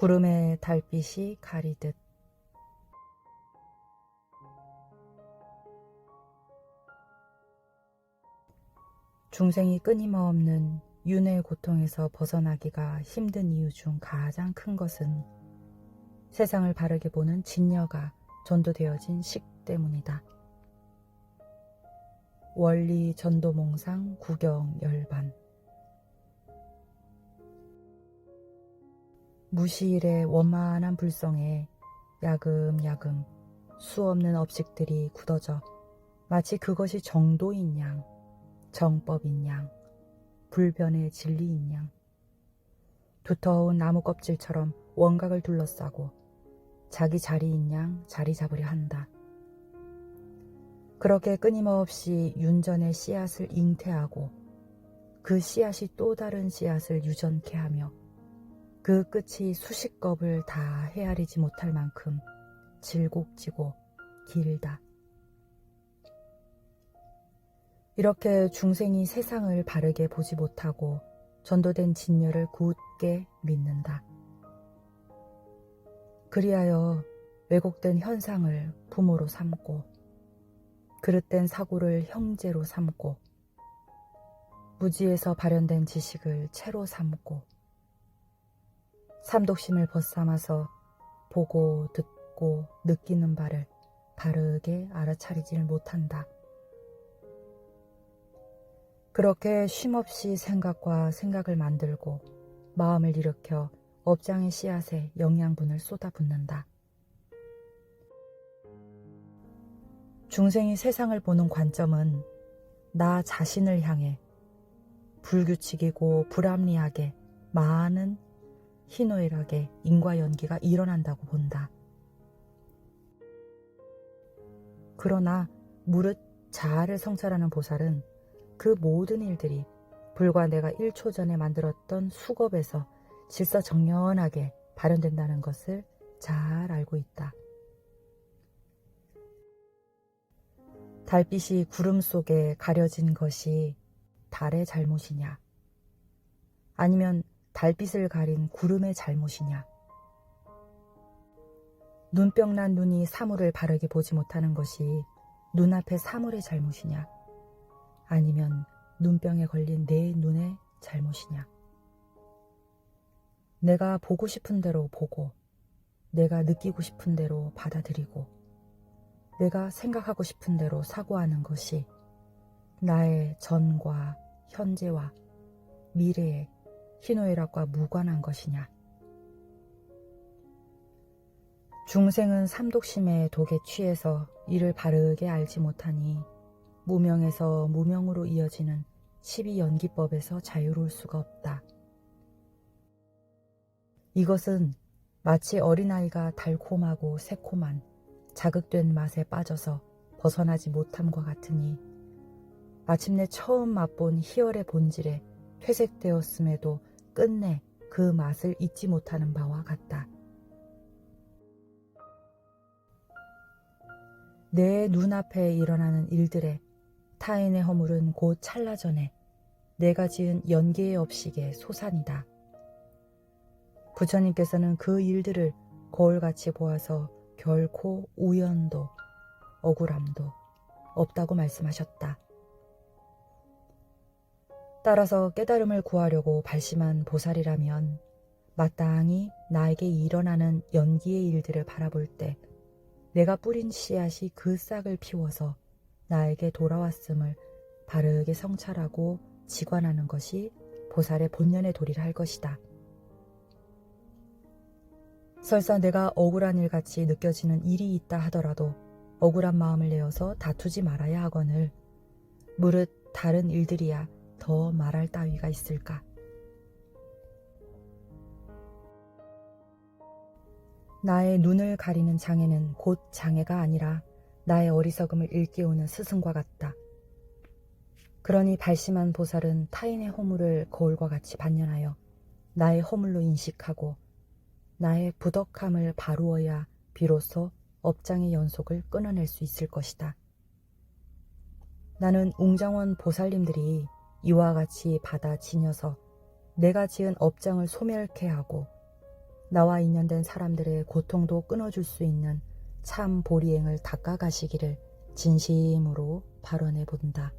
구름에 달빛이 가리듯 중생이 끊임없는 윤회의 고통에서 벗어나기가 힘든 이유 중 가장 큰 것은 세상을 바르게 보는 진여가 전도되어진 식 때문이다. 원리 전도몽상 구경 열반 무시일의 원만한 불성에 야금야금 수없는 업식들이 굳어져 마치 그것이 정도인 양, 정법인 양, 불변의 진리인 양 두터운 나무 껍질처럼 원각을 둘러싸고 자기 자리인 양 자리 잡으려 한다. 그렇게 끊임없이 윤전의 씨앗을 잉태하고 그 씨앗이 또 다른 씨앗을 유전케 하며 그 끝이 수십 겁을 다 헤아리지 못할 만큼 질곡지고 길다. 이렇게 중생이 세상을 바르게 보지 못하고 전도된 진열을 굳게 믿는다. 그리하여 왜곡된 현상을 부모로 삼고 그릇된 사고를 형제로 삼고 무지에서 발현된 지식을 채로 삼고 삼독심을 벗삼아서 보고 듣고 느끼는 바를 바르게 알아차리질 못한다. 그렇게 쉼없이 생각과 생각을 만들고 마음을 일으켜 업장의 씨앗에 영양분을 쏟아붓는다. 중생이 세상을 보는 관점은 나 자신을 향해 불규칙이고 불합리하게 많은 희노애락의 인과 연기가 일어난다고 본다. 그러나 무릇 자아를 성찰하는 보살은 그 모든 일들이 불과 내가 1초 전에 만들었던 수겁에서 질서정연하게 발현된다는 것을 잘 알고 있다. 달빛이 구름 속에 가려진 것이 달의 잘못이냐? 아니면 달빛을 가린 구름의 잘못이냐? 눈병 난 눈이 사물을 바르게 보지 못하는 것이 눈앞의 사물의 잘못이냐? 아니면 눈병에 걸린 내 눈의 잘못이냐? 내가 보고 싶은 대로 보고, 내가 느끼고 싶은 대로 받아들이고, 내가 생각하고 싶은 대로 사고하는 것이 나의 전과 현재와 미래의 희노애락과 무관한 것이냐? 중생은 삼독심의 독에 취해서 이를 바르게 알지 못하니 무명에서 무명으로 이어지는 12연기법에서 자유로울 수가 없다. 이것은 마치 어린아이가 달콤하고 새콤한 자극된 맛에 빠져서 벗어나지 못함과 같으니 마침내 처음 맛본 희열의 본질에 퇴색되었음에도 끝내 그 맛을 잊지 못하는 바와 같다. 내 눈앞에 일어나는 일들에 타인의 허물은 곧 찰나전에 내가 지은 연계의 업식의 소산이다. 부처님께서는 그 일들을 거울같이 보아서 결코 우연도 억울함도 없다고 말씀하셨다. 따라서 깨달음을 구하려고 발심한 보살이라면 마땅히 나에게 일어나는 연기의 일들을 바라볼 때 내가 뿌린 씨앗이 그 싹을 피워서 나에게 돌아왔음을 바르게 성찰하고 직관하는 것이 보살의 본연의 도리를 할 것이다. 설사 내가 억울한 일 같이 느껴지는 일이 있다 하더라도 억울한 마음을 내어서 다투지 말아야 하거늘 무릇 다른 일들이야 더 말할 따위가 있을까? 나의 눈을 가리는 장애는 곧 장애가 아니라 나의 어리석음을 일깨우는 스승과 같다. 그러니 발심한 보살은 타인의 허물을 거울과 같이 반연하여 나의 허물로 인식하고 나의 부덕함을 바루어야 비로소 업장의 연속을 끊어낼 수 있을 것이다. 나는 웅장원 보살님들이 이와 같이 받아 지녀서 내가 지은 업장을 소멸케 하고 나와 인연된 사람들의 고통도 끊어줄 수 있는 참 보리행을 닦아가시기를 진심으로 발언해 본다.